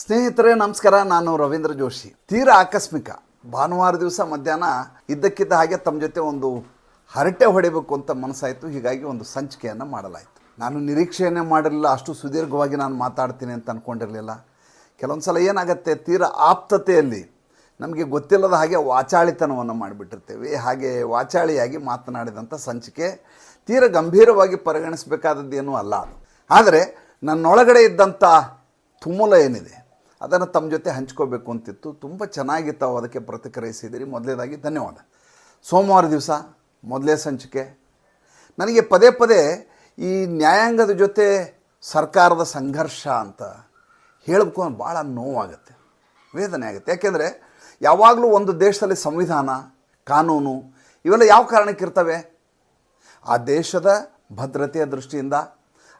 ಸ್ನೇಹಿತರೆ, ನಮಸ್ಕಾರ. ನಾನು ರವೀಂದ್ರ ಜೋಶಿ. ತೀರಾ ಆಕಸ್ಮಿಕ. ಭಾನುವಾರ ದಿವಸ ಮಧ್ಯಾಹ್ನ ಇದ್ದಕ್ಕಿದ್ದ ಹಾಗೆ ತಮ್ಮ ಜೊತೆ ಒಂದು ಹರಟೆ ಹೊಡಿಬೇಕು ಅಂತ ಮನಸ್ಸಾಯಿತು. ಹೀಗಾಗಿ ಒಂದು ಸಂಚಿಕೆಯನ್ನು ಮಾಡಲಾಯಿತು. ನಾನು ನಿರೀಕ್ಷೆಯನ್ನೇ ಮಾಡಿರಲಿಲ್ಲ. ಅಷ್ಟು ಸುದೀರ್ಘವಾಗಿ ನಾನು ಮಾತಾಡ್ತೀನಿ ಅಂತ ಅಂದ್ಕೊಂಡಿರಲಿಲ್ಲ ಕೆಲವೊಂದು ಸಲ ಏನಾಗುತ್ತೆ, ತೀರಾ ಆಪ್ತತೆಯಲ್ಲಿ ನಮಗೆ ಗೊತ್ತಿಲ್ಲದ ಹಾಗೆ ವಾಚಾಳಿತನವನ್ನು ಮಾಡಿಬಿಟ್ಟಿರ್ತೇವೆ. ಹಾಗೆ ವಾಚಾಳಿಯಾಗಿ ಮಾತನಾಡಿದಂಥ ಸಂಚಿಕೆ ತೀರ ಗಂಭೀರವಾಗಿ ಪರಿಗಣಿಸಬೇಕಾದದ್ದೇನೂ ಅಲ್ಲ ಆದರೆ ನನ್ನೊಳಗಡೆ ಇದ್ದಂಥ ತುಮುಲ ಏನಿದೆ? ಅದನ್ನು ತಮ್ಮ ಜೊತೆ ಹಂಚ್ಕೋಬೇಕು ಅಂತಿತ್ತು. ತುಂಬ ಚೆನ್ನಾಗಿತ್ತು ತಾವು ಅದಕ್ಕೆ ಪ್ರತಿಕ್ರಿಯಿಸಿದಿರಿ ಮೊದಲೇದಾಗಿ ಧನ್ಯವಾದ. ಸೋಮವಾರ ದಿವಸ, ಮೊದಲೇ ಸಂಚಿಕೆ. ನನಗೆ ಪದೇ ಪದೇ ಈ ನ್ಯಾಯಾಂಗದ ಜೊತೆ ಸರ್ಕಾರದ ಸಂಘರ್ಷ ಅಂತ ಹೇಳಬೇಕು ಅಂತ ಭಾಳ ನೋವಾಗುತ್ತೆ, ವೇದನೆ ಆಗುತ್ತೆ. ಯಾಕೆಂದರೆ ಯಾವಾಗಲೂ ಒಂದು ದೇಶದಲ್ಲಿ ಸಂವಿಧಾನ, ಕಾನೂನು ಇವೆಲ್ಲ ಯಾವ ಕಾರಣಕ್ಕಿರ್ತವೆ ಆ ದೇಶದ ಭದ್ರತೆಯ ದೃಷ್ಟಿಯಿಂದ,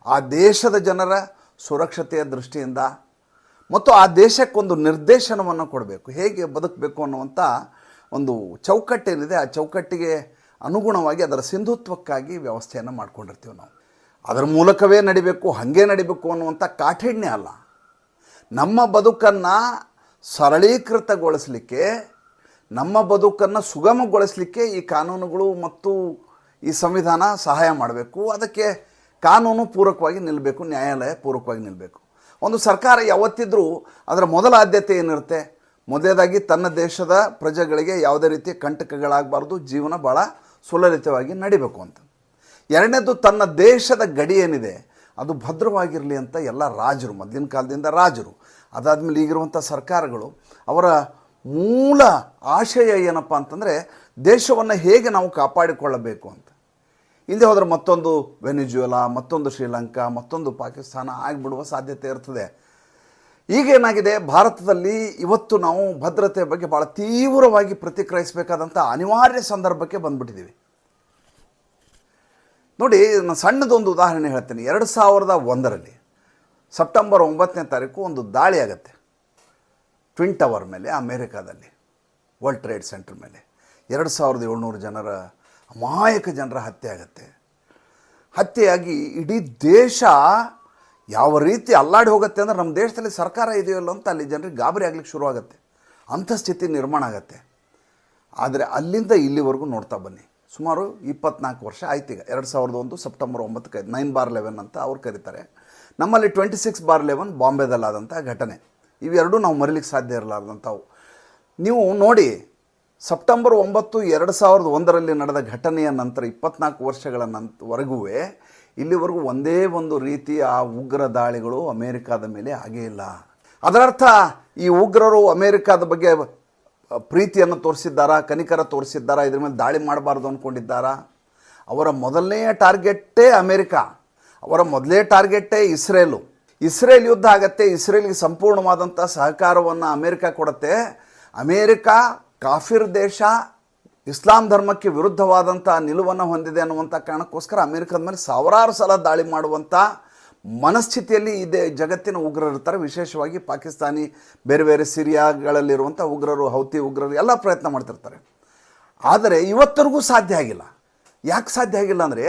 ಆ ದೇಶದ ಜನರ ಸುರಕ್ಷತೆಯ ದೃಷ್ಟಿಯಿಂದ ಮತ್ತು ಆ ದೇಶಕ್ಕೊಂದು ನಿರ್ದೇಶನವನ್ನು ಕೊಡಬೇಕು. ಹೇಗೆ ಬದುಕಬೇಕು ಅನ್ನುವಂಥ ಒಂದು ಚೌಕಟ್ಟೇನಿದೆ. ಆ ಚೌಕಟ್ಟಿಗೆ ಅನುಗುಣವಾಗಿ ಅದರ ಸಿಂಧುತ್ವಕ್ಕಾಗಿ ವ್ಯವಸ್ಥೆಯನ್ನು ಮಾಡ್ಕೊಂಡಿರ್ತೀವಿ ನಾವು. ಅದರ ಮೂಲಕವೇ ನಡಿಬೇಕು, ಹಾಗೆ ನಡಿಬೇಕು ಅನ್ನುವಂಥ ಕಾಠಿಣ್ಯ ಅಲ್ಲ. ನಮ್ಮ ಬದುಕನ್ನು ಸರಳೀಕೃತಗೊಳಿಸಲಿಕ್ಕೆ, ನಮ್ಮ ಬದುಕನ್ನು ಸುಗಮಗೊಳಿಸಲಿಕ್ಕೆ ಈ ಕಾನೂನುಗಳು ಮತ್ತು ಈ ಸಂವಿಧಾನ ಸಹಾಯ ಮಾಡಬೇಕು. ಅದಕ್ಕೆ ಕಾನೂನು ಪೂರಕವಾಗಿ ನಿಲ್ಲಬೇಕು ನ್ಯಾಯಾಲಯ ಪೂರಕವಾಗಿ ನಿಲ್ಲಬೇಕು ಒಂದು ಸರ್ಕಾರ ಯಾವತ್ತಿದ್ರೂ ಅದರ ಮೊದಲ ಆದ್ಯತೆ ಏನಿರುತ್ತೆ? ಮೊದಲೇದಾಗಿ ತನ್ನ ದೇಶದ ಪ್ರಜೆಗಳಿಗೆ ಯಾವುದೇ ರೀತಿಯ ಕಂಟಕಗಳಾಗಬಾರ್ದು, ಜೀವನ ಭಾಳ ಸುಲಲಿತವಾಗಿ ನಡಿಬೇಕು ಅಂತ. ಎರಡನೇದು, ತನ್ನ ದೇಶದ ಗಡಿ ಏನಿದೆ, ಅದು ಭದ್ರವಾಗಿರಲಿ ಅಂತ ಎಲ್ಲ ರಾಜರು ಮೊದಲಿನ ಕಾಲದಿಂದ ರಾಜರು, ಅದಾದಮೇಲೆ ಈಗಿರುವಂಥ ಸರ್ಕಾರಗಳು, ಅವರ ಮೂಲ ಆಶಯ ಏನಪ್ಪ ಅಂತಂದರೆ, ದೇಶವನ್ನು ಹೇಗೆ ನಾವು ಕಾಪಾಡಿಕೊಳ್ಳಬೇಕು ಅಂತ. ಇಲ್ಲದೆ ಹೋದರೆ ಮತ್ತೊಂದು ವೆನಿಜುವೆಲಾ, ಮತ್ತೊಂದು ಶ್ರೀಲಂಕಾ, ಮತ್ತೊಂದು ಪಾಕಿಸ್ತಾನ ಆಗಿಬಿಡುವ ಸಾಧ್ಯತೆ ಇರ್ತದೆ. ಈಗೇನಾಗಿದೆ ಭಾರತದಲ್ಲಿ ಇವತ್ತು ನಾವು ಭದ್ರತೆ ಬಗ್ಗೆ ಭಾಳ ತೀವ್ರವಾಗಿ ಪ್ರತಿಕ್ರಿಯಿಸಬೇಕಾದಂಥ ಅನಿವಾರ್ಯ ಸಂದರ್ಭಕ್ಕೆ ಬಂದ್ಬಿಟ್ಟಿದ್ದೀವಿ. ನೋಡಿ, ನಾನು ಸಣ್ಣದೊಂದು ಉದಾಹರಣೆ ಹೇಳ್ತೀನಿ. ಎರಡು ಸಾವಿರದ ಒಂದರಲ್ಲಿ ಸೆಪ್ಟೆಂಬರ್ ಒಂಬತ್ತನೇ ತಾರೀಕು ಒಂದು ದಾಳಿ ಆಗುತ್ತೆ. ಟ್ವಿನ್ ಟವರ್ ಮೇಲೆ, ಅಮೇರಿಕಾದಲ್ಲಿ, ವರ್ಲ್ಡ್ ಟ್ರೇಡ್ ಸೆಂಟರ್ ಮೇಲೆ. ಎರಡು ಸಾವಿರದ ಏಳ್ನೂರು ಜನರ ಅಮಾಯಕ ಜನರ ಹತ್ಯೆ ಆಗುತ್ತೆ. ಹತ್ಯೆಯಾಗಿ ಇಡೀ ದೇಶ ಯಾವ ರೀತಿ ಅಲ್ಲಾಡಿ ಹೋಗುತ್ತೆ ಅಂದರೆ ನಮ್ಮ ದೇಶದಲ್ಲಿ ಸರ್ಕಾರ ಇದೆಯಲ್ಲ ಅಂತ ಅಲ್ಲಿ ಜನರಿಗೆ ಗಾಬರಿ ಆಗ್ಲಿಕ್ಕೆ ಶುರುವಾಗುತ್ತೆ ಅಂಥ ಸ್ಥಿತಿ ನಿರ್ಮಾಣ ಆಗುತ್ತೆ. ಆದರೆ ಅಲ್ಲಿಂದ ಇಲ್ಲಿವರೆಗೂ ನೋಡ್ತಾ ಬನ್ನಿ. ಸುಮಾರು ಇಪ್ಪತ್ನಾಲ್ಕು ವರ್ಷ ಆಯ್ತು ಈಗ. ಎರಡು ಸಾವಿರದ ಒಂದು ಸೆಪ್ಟೆಂಬರ್ ಒಂಬತ್ತಕ್ಕೆ ನೈನ್ ಬಾರ್ ಲೆವೆನ್ ಅಂತ ಅವ್ರು ಕರೀತಾರೆ. ನಮ್ಮಲ್ಲಿ ಟ್ವೆಂಟಿ ಸಿಕ್ಸ್ ಬಾರ್ ಲೆವೆನ್ ಬಾಂಬೆದಲ್ಲಾದಂಥ ಘಟನೆ. ಇವೆರಡೂ ನಾವು ಮರಿಲಿಕ್ಕೆ ಸಾಧ್ಯ ಇರಲಾರ್ದಂಥವು. ನೀವು ನೋಡಿ ಸೆಪ್ಟೆಂಬರ್ ಒಂಬತ್ತು ಎರಡು ಸಾವಿರದ ಒಂದರಲ್ಲಿ ನಡೆದ ಘಟನೆಯ ನಂತರ ಇಪ್ಪತ್ನಾಲ್ಕು ವರ್ಷಗಳ ನಂತರವರೆಗೂ ಇಲ್ಲಿವರೆಗೂ ಒಂದೇ ಒಂದು ರೀತಿ ಆ ಉಗ್ರ ದಾಳಿಗಳು ಅಮೇರಿಕಾದ ಮೇಲೆ ಆಗೇ ಇಲ್ಲ. ಅದರರ್ಥ ಈ ಉಗ್ರರು ಅಮೇರಿಕಾದ ಬಗ್ಗೆ ಪ್ರೀತಿಯನ್ನು ತೋರಿಸಿದ್ದಾರಾ, ಕನಿಕರ ತೋರಿಸಿದ್ದಾರಾ, ಇದ್ರ ಮೇಲೆ ದಾಳಿ ಮಾಡಬಾರ್ದು ಅಂದ್ಕೊಂಡಿದ್ದಾರಾ ಅವರ ಮೊದಲನೆಯ ಟಾರ್ಗೆಟ್ಟೇ ಅಮೇರಿಕಾ, ಅವರ ಮೊದಲೇ ಟಾರ್ಗೆಟ್ಟೇ ಇಸ್ರೇಲು. ಇಸ್ರೇಲ್ ಯುದ್ಧ ಆಗತ್ತೆ, ಇಸ್ರೇಲ್ಗೆ ಸಂಪೂರ್ಣವಾದಂಥ ಸಹಕಾರವನ್ನು ಅಮೇರಿಕಾ ಕೊಡುತ್ತೆ. ಅಮೇರಿಕಾ ಕಾಫಿರ್ ದೇಶ ಇಸ್ಲಾಂ ಧರ್ಮಕ್ಕೆ ವಿರುದ್ಧವಾದಂಥ ನಿಲುವನ್ನು ಹೊಂದಿದೆ ಅನ್ನುವಂಥ ಕಾರಣಕ್ಕೋಸ್ಕರ ಅಮೆರಿಕದ ಮೇಲೆ ಸಾವಿರಾರು ಸಲ ದಾಳಿ ಮಾಡುವಂಥ ಮನಸ್ಥಿತಿಯಲ್ಲಿ ಇದೆ ಜಗತ್ತಿನ ಉಗ್ರರು ಇರ್ತಾರೆ. ವಿಶೇಷವಾಗಿ ಪಾಕಿಸ್ತಾನಿ, ಬೇರೆ ಬೇರೆ ಸಿರಿಯಾಗಳಲ್ಲಿರುವಂಥ ಉಗ್ರರು, ಹೌತಿ ಉಗ್ರರು ಎಲ್ಲ ಪ್ರಯತ್ನ ಮಾಡ್ತಿರ್ತಾರೆ. ಆದರೆ ಇವತ್ತರೆಗೂ ಸಾಧ್ಯ ಆಗಿಲ್ಲ. ಯಾಕೆ ಸಾಧ್ಯ ಆಗಿಲ್ಲ ಅಂದರೆ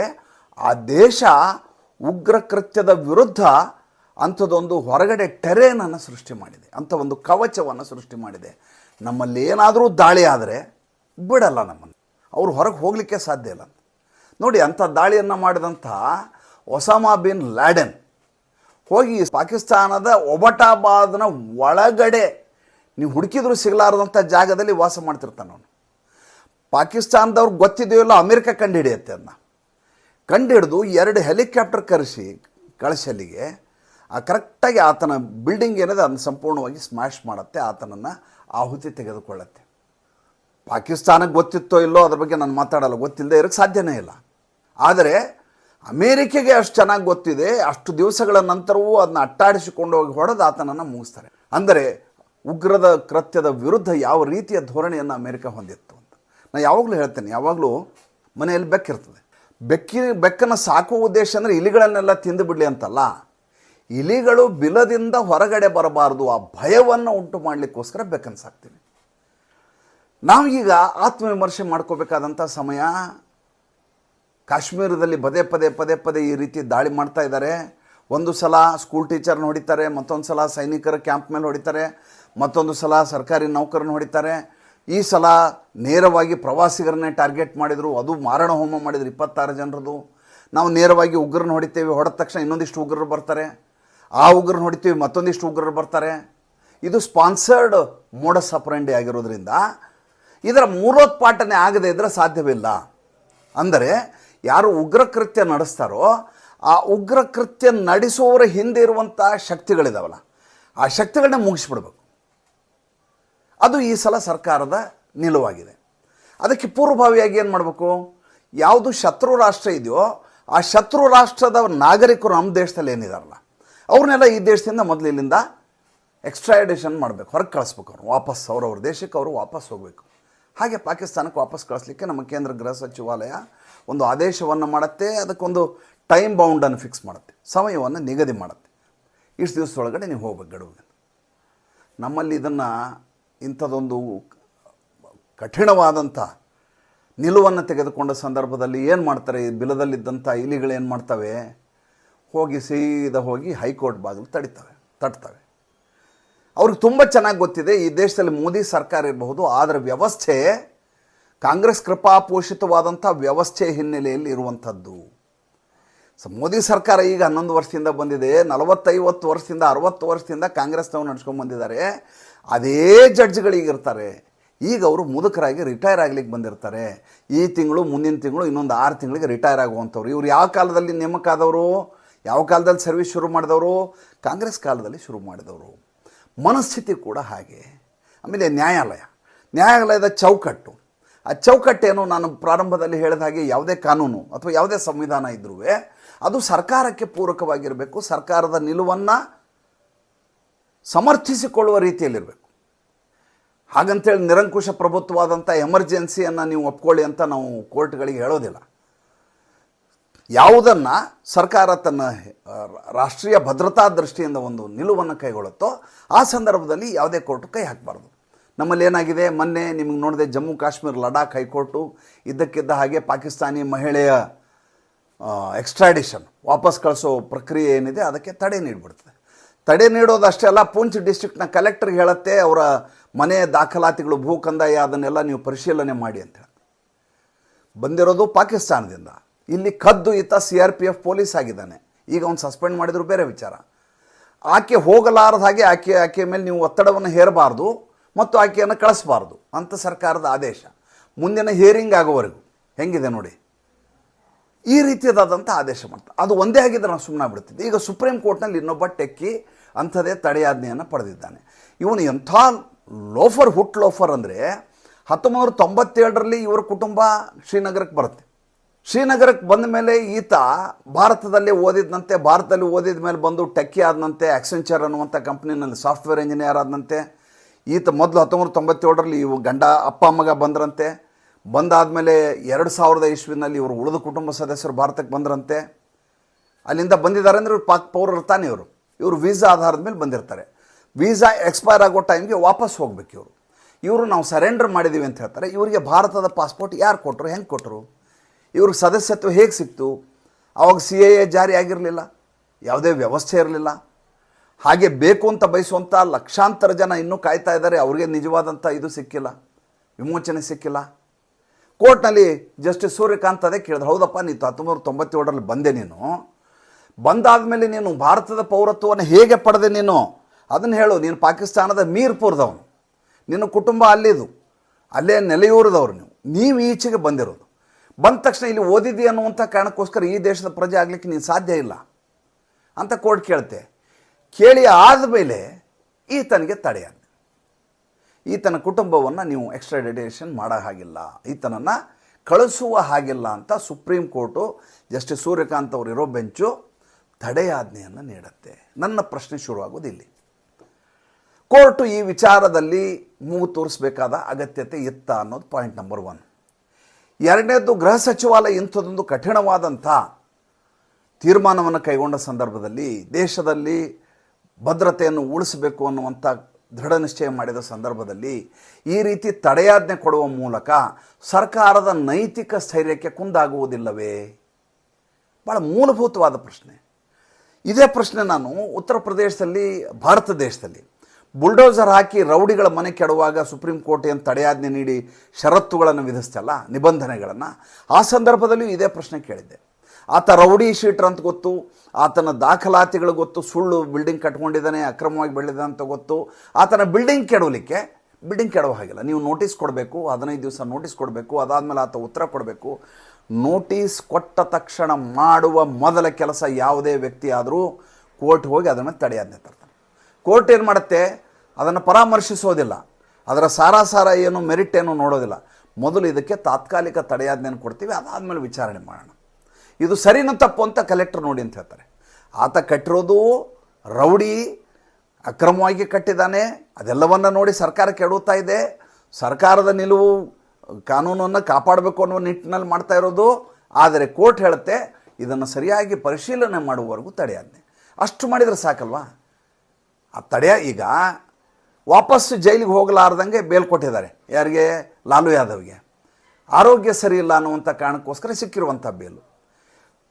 ಆ ದೇಶ ಉಗ್ರ ಕೃತ್ಯದ ವಿರುದ್ಧ ಅಂಥದ್ದೊಂದು ಹೊರಗಡೆ ಟೆರೇನನ್ನು ಸೃಷ್ಟಿ ಮಾಡಿದೆ. ಅಂಥ ಒಂದು ಕವಚವನ್ನು ಸೃಷ್ಟಿ ಮಾಡಿದೆ. ನಮ್ಮಲ್ಲಿ ಏನಾದರೂ ದಾಳಿ ಆದರೆ ಬಿಡಲ್ಲ ನಮ್ಮನ್ನು. ಅವ್ರು ಹೊರಗೆ ಹೋಗಲಿಕ್ಕೆ ಸಾಧ್ಯ ಇಲ್ಲ ನೋಡಿ, ಅಂಥ ದಾಳಿಯನ್ನು ಮಾಡಿದಂಥ ಒಸಾಮಾ ಬಿನ್ ಲ್ಯಾಡೆನ್ ಹೋಗಿ ಪಾಕಿಸ್ತಾನದ ಒಬಟಾಬಾದ್ನ ಒಳಗಡೆ ನೀವು ಹುಡುಕಿದ್ರು ಸಿಗಲಾರದಂಥ ಜಾಗದಲ್ಲಿ ವಾಸ ಮಾಡ್ತಿರ್ತಾನೆ ಅವನು. ಗೊತ್ತಿದೆಯೋ ಗೊತ್ತಿದೆಯಲ್ಲ ಅಮೇರಿಕ ಕಂಡುಹಿಡಿಯುತ್ತೆ ಅದನ್ನ ಕಂಡುಹಿಡಿದು ಎರಡು ಹೆಲಿಕಾಪ್ಟರ್ ಕರೆಸಿ ಕಳಿಸಲಿಗೆ ಆ ಕರೆಕ್ಟಾಗಿ ಆತನ ಬಿಲ್ಡಿಂಗ್ ಏನಿದೆ ಅದನ್ನು ಸಂಪೂರ್ಣವಾಗಿ ಸ್ಮ್ಯಾಶ್ ಮಾಡುತ್ತೆ, ಆತನನ್ನು ಆಹುತಿ ತೆಗೆದುಕೊಳ್ಳುತ್ತೆ. ಪಾಕಿಸ್ತಾನಕ್ಕೆ ಗೊತ್ತಿತ್ತೋ ಇಲ್ಲೋ ಅದ್ರ ಬಗ್ಗೆ ನಾನು ಮಾತಾಡಲ್ಲ, ಗೊತ್ತಿಲ್ಲದೆ ಇರೋಕ್ಕೆ ಸಾಧ್ಯನೇ ಇಲ್ಲ. ಆದರೆ ಅಮೇರಿಕೆಗೆ ಅಷ್ಟು ಚೆನ್ನಾಗಿ ಗೊತ್ತಿದೆ, ಅಷ್ಟು ದಿವಸಗಳ ನಂತರವೂ ಅದನ್ನ ಅಟ್ಟಾಡಿಸಿಕೊಂಡು ಹೋಗಿ ಹೊಡೆದು ಆತನನ್ನು ಮುಗಿಸ್ತಾರೆ. ಅಂದರೆ ಉಗ್ರದ ಕೃತ್ಯದ ವಿರುದ್ಧ ಯಾವ ರೀತಿಯ ಧೋರಣೆಯನ್ನು ಅಮೇರಿಕ ಹೊಂದಿತ್ತು ಅಂತ. ನಾನು ಯಾವಾಗಲೂ ಹೇಳ್ತೇನೆ, ಯಾವಾಗಲೂ ಮನೆಯಲ್ಲಿ ಬೆಕ್ಕಿರ್ತದೆ. ಬೆಕ್ಕಿ ಬೆಕ್ಕನ್ನು ಸಾಕುವ ಉದ್ದೇಶ ಅಂದರೆ ಇಲಿಗಳನ್ನೆಲ್ಲ ತಿಂದು ಬಿಡಲಿ ಅಂತಲ್ಲ. ಇಲಿಗಳು ಬಿಲದಿಂದ ಹೊರಗಡೆ ಬರಬಾರ್ದು, ಆ ಭಯವನ್ನು ಉಂಟು ಮಾಡಲಿಕ್ಕೋಸ್ಕರ ಸಾಕ್ತೀವಿ ನಾವೀಗ ಆತ್ಮವಿಮರ್ಶೆ ಮಾಡ್ಕೋಬೇಕಾದಂಥ ಸಮಯ. ಕಾಶ್ಮೀರದಲ್ಲಿ ಪದೇ ಪದೇ ಪದೇ ಪದೇ ಈ ರೀತಿ ದಾಳಿ ಮಾಡ್ತಾ ಇದ್ದಾರೆ. ಒಂದು ಸಲ ಸ್ಕೂಲ್ ಟೀಚರ್ನ ಹೊಡಿತಾರೆ, ಮತ್ತೊಂದು ಸಲ ಸೈನಿಕರ ಕ್ಯಾಂಪ್ ಮೇಲೆ ಹೊಡಿತಾರೆ, ಮತ್ತೊಂದು ಸಲ ಸರ್ಕಾರಿ ನೌಕರನ್ನ ಹೊಡಿತಾರೆ. ಈ ಸಲ ನೇರವಾಗಿ ಪ್ರವಾಸಿಗರನ್ನೇ ಟಾರ್ಗೆಟ್ ಮಾಡಿದರು, ಅದು ಮಾರಣ ಹೋಮ ಮಾಡಿದ್ರು ಇಪ್ಪತ್ತಾರು ಜನರದು. ನಾವು ನೇರವಾಗಿ ಉಗ್ರನ್ನ ಹೊಡಿತೇವೆ, ಹೊಡೆದ ತಕ್ಷಣ ಇನ್ನೊಂದಿಷ್ಟು ಉಗ್ರರು ಬರ್ತಾರೆ. ಆ ಉಗ್ರರು ನೋಡ್ತೀವಿ ಮತ್ತೊಂದಿಷ್ಟು ಉಗ್ರರು ಬರ್ತಾರೆ. ಇದು ಸ್ಪಾನ್ಸರ್ಡ್ ಮೋಡಸ್ ಅಪರಂಡಿ ಆಗಿರೋದ್ರಿಂದ ಇದರ ಮೂಲೋತ್ಪಾಟನೆ ಆಗದೇ ಇದ್ರೆ ಸಾಧ್ಯವಿಲ್ಲ. ಅಂದರೆ ಯಾರು ಉಗ್ರ ಕೃತ್ಯ ನಡೆಸ್ತಾರೋ, ಆ ಉಗ್ರ ಕೃತ್ಯ ನಡೆಸುವವರ ಹಿಂದೆ ಇರುವಂಥ ಶಕ್ತಿಗಳಿದಾವಲ್ಲ, ಆ ಶಕ್ತಿಗಳನ್ನ ಮುಗಿಸ್ಬಿಡ್ಬೇಕು. ಅದು ಈ ಸಲ ಸರ್ಕಾರದ ನಿಲುವಾಗಿದೆ. ಅದಕ್ಕೆ ಪೂರ್ವಭಾವಿಯಾಗಿ ಏನು ಮಾಡಬೇಕು? ಯಾವುದು ಶತ್ರು ರಾಷ್ಟ್ರ ಇದೆಯೋ, ಆ ಶತ್ರು ರಾಷ್ಟ್ರದ ನಾಗರಿಕರು ನಮ್ಮ ದೇಶದಲ್ಲಿ ಏನಿದಾರಲ್ಲ ಅವ್ರನ್ನೆಲ್ಲ ಈ ದೇಶದಿಂದ ಮೊದಲು ಇಲ್ಲಿಂದ ಎಕ್ಸ್ಟ್ರಾಡೇಷನ್ ಮಾಡಬೇಕು, ಹೊರಗೆ ಕಳಿಸ್ಬೇಕು ಅವ್ರು ವಾಪಸ್ ಅವ್ರವ್ರ ದೇಶಕ್ಕೆ ಅವರು ವಾಪಸ್ ಹೋಗಬೇಕು. ಹಾಗೆ ಪಾಕಿಸ್ತಾನಕ್ಕೆ ವಾಪಸ್ ಕಳಿಸ್ಲಿಕ್ಕೆ ನಮ್ಮ ಕೇಂದ್ರ ಗೃಹ ಸಚಿವಾಲಯ ಒಂದು ಆದೇಶವನ್ನು ಮಾಡುತ್ತೆ, ಅದಕ್ಕೊಂದು ಟೈಮ್ ಬೌಂಡನ್ನು ಫಿಕ್ಸ್ ಮಾಡುತ್ತೆ, ಸಮಯವನ್ನು ನಿಗದಿ ಮಾಡುತ್ತೆ. ಇಷ್ಟು ದಿವಸದೊಳಗಡೆ ನೀವು ಹೋಗ್ಬೇಕು ಗಡುವಿಗೆ. ನಮ್ಮಲ್ಲಿ ಇದನ್ನು ಇಂಥದ್ದೊಂದು ಕಠಿಣವಾದಂಥ ನಿಲುವನ್ನು ತೆಗೆದುಕೊಂಡ ಸಂದರ್ಭದಲ್ಲಿ ಏನು ಮಾಡ್ತಾರೆ? ಈ ಬಿಲದಲ್ಲಿದ್ದಂಥ ಇಲಿಗಳೇನು ಮಾಡ್ತವೆ? ಹೋಗಿ ಸೀದಾ ಹೋಗಿ ಹೈಕೋರ್ಟ್ ಬಾಗಿಲು ತಡಿತವೆ, ತಟ್ತವೆ. ಅವ್ರಿಗೆ ತುಂಬ ಚೆನ್ನಾಗಿ ಗೊತ್ತಿದೆ, ಈ ದೇಶದಲ್ಲಿ ಮೋದಿ ಸರ್ಕಾರ ಇರಬಹುದು, ಆದರೆ ವ್ಯವಸ್ಥೆ, ಕಾಂಗ್ರೆಸ್ ಕೃಪಾಪೋಷಿತವಾದಂಥ ವ್ಯವಸ್ಥೆ ಹಿನ್ನೆಲೆಯಲ್ಲಿ ಇರುವಂಥದ್ದು. ಸೊ ಮೋದಿ ಸರ್ಕಾರ ಈಗ ಹನ್ನೊಂದು ವರ್ಷದಿಂದ ಬಂದಿದೆ, ನಲವತ್ತೈವತ್ತು ವರ್ಷದಿಂದ, ಅರವತ್ತು ವರ್ಷದಿಂದ ಕಾಂಗ್ರೆಸ್ನವ್ರು ನಡ್ಸ್ಕೊಂಡು ಬಂದಿದ್ದಾರೆ. ಅದೇ ಜಡ್ಜ್ಗಳಿಗಿರ್ತಾರೆ ಈಗ ಅವರು ಮುದುಕರಾಗಿ ರಿಟೈರ್ ಆಗ್ಲಿಕ್ಕೆ ಬಂದಿರ್ತಾರೆ. ಈ ತಿಂಗಳು, ಮುಂದಿನ ತಿಂಗಳು, ಇನ್ನೊಂದು ಆರು ತಿಂಗಳಿಗೆ ರಿಟೈರ್ ಆಗುವಂಥವ್ರು. ಇವ್ರು ಯಾವ ಕಾಲದಲ್ಲಿ ನೇಮಕ ಆದವರು? ಯಾವ ಕಾಲದಲ್ಲಿ ಸರ್ವಿಸ್ ಶುರು ಮಾಡಿದವರು? ಕಾಂಗ್ರೆಸ್ ಕಾಲದಲ್ಲಿ ಶುರು ಮಾಡಿದವರು. ಮನಸ್ಥಿತಿ ಕೂಡ ಹಾಗೆ. ಆಮೇಲೆ ನ್ಯಾಯಾಲಯ. ನ್ಯಾಯಾಲಯದ ಚೌಕಟ್ಟು. ಆ ಚೌಕಟ್ಟೇನು ನಾನು ಪ್ರಾರಂಭದಲ್ಲಿ ಹೇಳಿದ ಹಾಗೆ ಯಾವುದೇ ಕಾನೂನು ಅಥವಾ ಯಾವುದೇ ಸಂವಿಧಾನ ಇದ್ರೂ ಅದು ಸರ್ಕಾರಕ್ಕೆ ಪೂರಕವಾಗಿರಬೇಕು. ಸರ್ಕಾರದ ನಿಲುವನ್ನು ಸಮರ್ಥಿಸಿಕೊಳ್ಳುವ ರೀತಿಯಲ್ಲಿರಬೇಕು. ಹಾಗಂತೇಳಿ ನಿರಂಕುಶ ಪ್ರಭುತ್ವವಾದಂಥ ಎಮರ್ಜೆನ್ಸಿಯನ್ನು ನೀವು ಒಪ್ಕೊಳ್ಳಿ ಅಂತ ನಾವು ಕೋರ್ಟ್ಗಳಿಗೆ ಹೇಳೋದಿಲ್ಲ. ಯಾವುದನ್ನು ಸರ್ಕಾರ ತನ್ನ ರಾಷ್ಟ್ರೀಯ ಭದ್ರತಾ ದೃಷ್ಟಿಯಿಂದ ಒಂದು ನಿಲುವನ್ನು ಕೈಗೊಳ್ಳುತ್ತೋ ಆ ಸಂದರ್ಭದಲ್ಲಿ ಯಾವುದೇ ಕೋರ್ಟು ಕೈ ಹಾಕಬಾರ್ದು. ನಮ್ಮಲ್ಲಿ ಏನಾಗಿದೆ? ಮೊನ್ನೆ ನಿಮಗೆ ನೋಡಿದೆ ಜಮ್ಮು ಕಾಶ್ಮೀರ ಲಡಾಖ್ ಹೈಕೋರ್ಟು ಇದ್ದಕ್ಕಿದ್ದ ಹಾಗೆ ಪಾಕಿಸ್ತಾನಿ ಮಹಿಳೆಯ ಎಕ್ಸ್ಟ್ರಾಡಿಷನ್ ವಾಪಸ್ ಕಳಿಸೋ ಪ್ರಕ್ರಿಯೆ ಏನಿದೆ ಅದಕ್ಕೆ ತಡೆ ನೀಡಿಬಿಡ್ತದೆ. ತಡೆ ನೀಡೋದಷ್ಟೇ ಅಲ್ಲ, ಪೂಂಚ್ ಡಿಸ್ಟ್ರಿಕ್ಟ್ನ ಕಲೆಕ್ಟರ್ಗೆ ಹೇಳುತ್ತೆ, ಅವರ ಮನೆ ದಾಖಲಾತಿಗಳು ಭೂ ಕಂದಾಯ ಅದನ್ನೆಲ್ಲ ನೀವು ಪರಿಶೀಲನೆ ಮಾಡಿ ಅಂತ ಹೇಳಿ. ಬಂದಿರೋದು ಪಾಕಿಸ್ತಾನದಿಂದ. ಇಲ್ಲಿ ಕದ್ದು ಈತ C R P F police ಆಗಿದ್ದಾನೆ. ಈಗ ಅವ್ನು ಸಸ್ಪೆಂಡ್ ಮಾಡಿದ್ರು ಬೇರೆ ವಿಚಾರ. ಆಕೆ ಹೋಗಲಾರದ ಹಾಗೆ ಆಕೆ, ಆಕೆಯ ಮೇಲೆ ನೀವು ಒತ್ತಡವನ್ನು ಹೇರಬಾರ್ದು ಮತ್ತು ಆಕೆಯನ್ನು ಕಳಿಸಬಾರ್ದು ಅಂತ ಸರ್ಕಾರದ ಆದೇಶ. ಮುಂದಿನ ಹಿಯರಿಂಗ್ ಆಗೋವರೆಗೂ. ಹೆಂಗಿದೆ ನೋಡಿ? ಈ ರೀತಿಯದಾದಂಥ ಆದೇಶ ಮಾಡ್ತಾರೆ ಅದು ಒಂದೇ ಆಗಿದ್ರೆ ನಾನು ಸುಮ್ಮನೆ ಬಿಡ್ತಿದ್ದೆ ಈಗ ಸುಪ್ರೀಂ ಕೋರ್ಟ್ನಲ್ಲಿ ಇನ್ನೊಬ್ಬ ಟೆಕ್ಕಿ ಅಂಥದೇ ತಡೆಯಾಜ್ಞೆಯನ್ನು ಪಡೆದಿದ್ದಾನೆ. ಇವನು ಎಂಥ ಲೋಫರ್ ಹುಟ್ ಲೋಫರ್ ಅಂದರೆ ಹತ್ತೊಂಬತ್ತು ತೊಂಬತ್ತೇಳರಲ್ಲಿ ಇವರ ಕುಟುಂಬ ಶ್ರೀನಗರಕ್ಕೆ ಬರುತ್ತೆ. ಶ್ರೀನಗರಕ್ಕೆ ಬಂದ ಮೇಲೆ ಈತ ಭಾರತದಲ್ಲೇ ಓದಿದಂತೆ ಭಾರತದಲ್ಲಿ ಓದಿದ ಮೇಲೆ ಬಂದು ಟೆಕ್ಕಿ ಆದನಂತೆ ಆಕ್ಸೆಂಚರ್ ಅನ್ನುವಂಥ ಕಂಪ್ನಿನಲ್ಲಿ ಸಾಫ್ಟ್ವೇರ್ ಇಂಜಿನಿಯರ್ ಆದನಂತೆ. ಈತ ಮೊದಲು ಹತ್ತೊಂಬತ್ತು ತೊಂಬತ್ತೇಳರಲ್ಲಿ ಇವು ಗಂಡ ಅಪ್ಪ ಅಮ್ಮಗ ಬಂದ್ರಂತೆ. ಬಂದಾದಮೇಲೆ ಎರಡು ಸಾವಿರದ ಇಸ್ವಿನಲ್ಲಿ ಇವರು ಉಳಿದ ಕುಟುಂಬ ಸದಸ್ಯರು ಭಾರತಕ್ಕೆ ಬಂದ್ರಂತೆ. ಅಲ್ಲಿಂದ ಬಂದಿದ್ದಾರೆ ಅಂದರೆ ಇವ್ರು ಪಾಕ್ ಪೌರರು ತಾನೇ ಇವರು. ಇವರು ವೀಸಾ ಆಧಾರದ ಮೇಲೆ ಬಂದಿರ್ತಾರೆ. ವೀಸಾ ಎಕ್ಸ್ಪೈರ್ ಆಗೋ ಟೈಮ್ಗೆ ವಾಪಸ್ ಹೋಗ್ಬೇಕು ಇವರು. ಇವರು ನಾವು ಸರೆಂಡರ್ ಮಾಡಿದ್ದೀವಿ ಅಂತ ಹೇಳ್ತಾರೆ. ಇವರಿಗೆ ಭಾರತದ ಪಾಸ್ಪೋರ್ಟ್ ಯಾರು ಕೊಟ್ಟರು ಹೆಂಗೆ ಕೊಟ್ಟರು ಇವ್ರಿಗೆ ಸದಸ್ಯತ್ವ ಹೇಗೆ ಸಿಕ್ತು? ಅವಾಗ ಸಿ ಎ ಎ ಜಾರಿ ಆಗಿರಲಿಲ್ಲ, ಯಾವುದೇ ವ್ಯವಸ್ಥೆ ಇರಲಿಲ್ಲ. ಹಾಗೆ ಬೇಕು ಅಂತ ಬಯಸುವಂಥ ಲಕ್ಷಾಂತರ ಜನ ಇನ್ನೂ ಕಾಯ್ತಾ ಇದ್ದಾರೆ, ಅವ್ರಿಗೆ ನಿಜವಾದಂಥ ಇದು ಸಿಕ್ಕಿಲ್ಲ, ವಿಮೋಚನೆ ಸಿಕ್ಕಿಲ್ಲ. ಕೋರ್ಟ್ನಲ್ಲಿ ಜಸ್ಟಿಸ್ ಸೂರ್ಯಕಾಂತ್ ಅದೇ ಕೇಳಿದ್ರು, ಹೌದಪ್ಪ ನೀನು ಹತ್ತೊಂಬತ್ತು ತೊಂಬತ್ತೇಳರಲ್ಲಿ ಬಂದೆ ನೀನು. ಬಂದಾದಮೇಲೆ ನೀನು ಭಾರತದ ಪೌರತ್ವವನ್ನು ಹೇಗೆ ಪಡೆದೆ ನೀನು? ಅದನ್ನು ಹೇಳು, ನೀನು ಪಾಕಿಸ್ತಾನದ ಮೀರ್ಪುರದವನು. ನಿನ್ನ ಕುಟುಂಬ ಅಲ್ಲಿದು, ಅಲ್ಲೇ ನೆಲೆಯೂರದವ್ರು ನೀವು. ನೀವು ಈಚೆಗೆ ಬಂದಿರೋದು. ಬಂದ ತಕ್ಷಣ ಇಲ್ಲಿ ಓದಿದಿ ಅನ್ನುವಂಥ ಕಾರಣಕ್ಕೋಸ್ಕರ ಈ ದೇಶದ ಪ್ರಜೆ ಆಗಲಿಕ್ಕೆ ನೀನು ಸಾಧ್ಯ ಇಲ್ಲ ಅಂತ ಕೋರ್ಟ್ ಕೇಳ್ತೆ ಕೇಳಿ ಆದಮೇಲೆ ಈತನಿಗೆ ತಡೆಯಾದ ಈತನ ಕುಟುಂಬವನ್ನು ನೀವು ಎಕ್ಸ್ಟ್ರಾಡಿಟೇಷನ್ ಮಾಡೋ ಹಾಗಿಲ್ಲ. ಈತನನ್ನು ಕಳಿಸುವ ಹಾಗಿಲ್ಲ ಅಂತ ಸುಪ್ರೀಂ ಕೋರ್ಟು, ಜಸ್ಟಿಸ್ ಸೂರ್ಯಕಾಂತ್ ಅವರು ಇರೋ ಬೆಂಚು ತಡೆಯಾಜ್ಞೆಯನ್ನು ನೀಡುತ್ತೆ. ನನ್ನ ಪ್ರಶ್ನೆ ಶುರುವಾಗೋದು ಇಲ್ಲಿ ಕೋರ್ಟು ಈ ವಿಚಾರದಲ್ಲಿ ಮೂಗು ತೋರಿಸಬೇಕಾದ ಅಗತ್ಯತೆ ಇತ್ತ ಅನ್ನೋದು ಪಾಯಿಂಟ್ ನಂಬರ್ ಒನ್ ಎರಡನೇದು ಗೃಹ ಸಚಿವಾಲಯ ಇಂಥದ್ದೊಂದು ಕಠಿಣವಾದಂಥ ತೀರ್ಮಾನವನ್ನು ಕೈಗೊಂಡ ಸಂದರ್ಭದಲ್ಲಿ ದೇಶದಲ್ಲಿ ಭದ್ರತೆಯನ್ನು ಉಳಿಸಬೇಕು ಅನ್ನುವಂಥ ದೃಢ ನಿಶ್ಚಯ ಮಾಡಿದ ಸಂದರ್ಭದಲ್ಲಿ ಈ ರೀತಿ ತಡೆಯಾಜ್ಞೆ ಕೊಡುವ ಮೂಲಕ ಸರ್ಕಾರದ ನೈತಿಕ ಸ್ಥೈರ್ಯಕ್ಕೆ ಕುಂದಾಗುವುದಿಲ್ಲವೇ? ಭಾಳ ಮೂಲಭೂತವಾದ ಪ್ರಶ್ನೆ. ಇದೇ ಪ್ರಶ್ನೆ ನಾನು ಉತ್ತರ ಪ್ರದೇಶದಲ್ಲಿ, ಭಾರತ ದೇಶದಲ್ಲಿ. ಬುಲ್ಡೋಸರ್ ಹಾಕಿ ರೌಡಿಗಳ ಮನೆ ಕೆಡುವಾಗ ಸುಪ್ರೀಂ ಕೋರ್ಟ್ ಏನು ತಡೆಯಾಜ್ಞೆ ನೀಡಿ ಷರತ್ತುಗಳನ್ನು ವಿಧಿಸ್ತಲ್ಲ ನಿಬಂಧನೆಗಳನ್ನು? ಆ ಸಂದರ್ಭದಲ್ಲಿಯೂ ಇದೇ ಪ್ರಶ್ನೆ ಕೇಳಿದ್ದೆ. ಆತ ರೌಡಿ ಶೀಟರ್ ಅಂತ ಗೊತ್ತು, ಆತನ ದಾಖಲಾತಿಗಳು ಗೊತ್ತು, ಸುಳ್ಳು ಬಿಲ್ಡಿಂಗ್ ಕಟ್ಕೊಂಡಿದ್ದಾನೆ, ಅಕ್ರಮವಾಗಿ ಬೆಳೆದ ಅಂತ ಗೊತ್ತು. ಆತನ ಬಿಲ್ಡಿಂಗ್ ಕೆಡವಲಿಕ್ಕೆ, ಬಿಲ್ಡಿಂಗ್ ಕೆಡವ ಹಾಗಿಲ್ಲ. ನೀವು ನೋಟಿಸ್ ಕೊಡಬೇಕು, ಹದಿನೈದು ದಿವಸ ನೋಟಿಸ್ ಕೊಡಬೇಕು, ಅದಾದಮೇಲೆ ಆತ ಉತ್ತರ ಕೊಡಬೇಕು. ನೋಟಿಸ್ ಕೊಟ್ಟ ತಕ್ಷಣ ಮಾಡುವ ಮೊದಲ ಕೆಲಸ ಯಾವುದೇ ವ್ಯಕ್ತಿ ಆದರೂ ಕೋರ್ಟ್ ಹೋಗಿ ಅದನ್ನು ತಡೆಯಾಜ್ಞೆ ತರ್ತಾನೆ. ಕೋರ್ಟ್ ಏನು ಮಾಡುತ್ತೆ? ಅದನ್ನು ಪರಾಮರ್ಶಿಸೋದಿಲ್ಲ. ಅದರ ಸಾರಾಸಾರ ಏನು, ಮೆರಿಟ್ ಏನು ನೋಡೋದಿಲ್ಲ. ಮೊದಲು ಇದಕ್ಕೆ ತಾತ್ಕಾಲಿಕ ತಡೆಯಾಜ್ಞೆಯನ್ನು ಕೊಡ್ತೀವಿ, ಅದಾದಮೇಲೆ ವಿಚಾರಣೆ ಮಾಡೋಣ. ಇದು ಸರಿನೂ ತಪ್ಪು ಅಂತ ಕಲೆಕ್ಟರ್ ನೋಡಿ ಅಂತ ಹೇಳ್ತಾರೆ. ಆತ ಕಟ್ಟಿರೋದು ರೌಡಿ, ಅಕ್ರಮವಾಗಿ ಕಟ್ಟಿದ್ದಾನೆ. ಅದೆಲ್ಲವನ್ನ ನೋಡಿ ಸರ್ಕಾರ ಕೆಡುತ್ತಾ ಇದೆ. ಸರ್ಕಾರದ ನಿಲುವು ಕಾನೂನನ್ನು ಕಾಪಾಡಬೇಕು ಅನ್ನೋ ನಿಟ್ಟಿನಲ್ಲಿ ಮಾಡ್ತಾ ಇರೋದು. ಆದರೆ ಕೋರ್ಟ್ ಹೇಳುತ್ತೆ, ಇದನ್ನು ಸರಿಯಾಗಿ ಪರಿಶೀಲನೆ ಮಾಡುವವರೆಗೂ ತಡೆಯಾಜ್ಞೆ. ಅಷ್ಟು ಮಾಡಿದರೆ ಸಾಕಲ್ವಾ? ಆ ತಡೆಯ ಈಗ ವಾಪಸ್ಸು ಜೈಲಿಗೆ ಹೋಗಲಾರ್ದಂಗೆ ಬೇಲ್ ಕೊಟ್ಟಿದ್ದಾರೆ. ಯಾರಿಗೆ? ಲಾಲು ಯಾದವ್ಗೆ. ಆರೋಗ್ಯ ಸರಿ ಇಲ್ಲ ಅನ್ನುವಂಥ ಕಾರಣಕ್ಕೋಸ್ಕರ ಸಿಕ್ಕಿರುವಂಥ ಬೇಲು.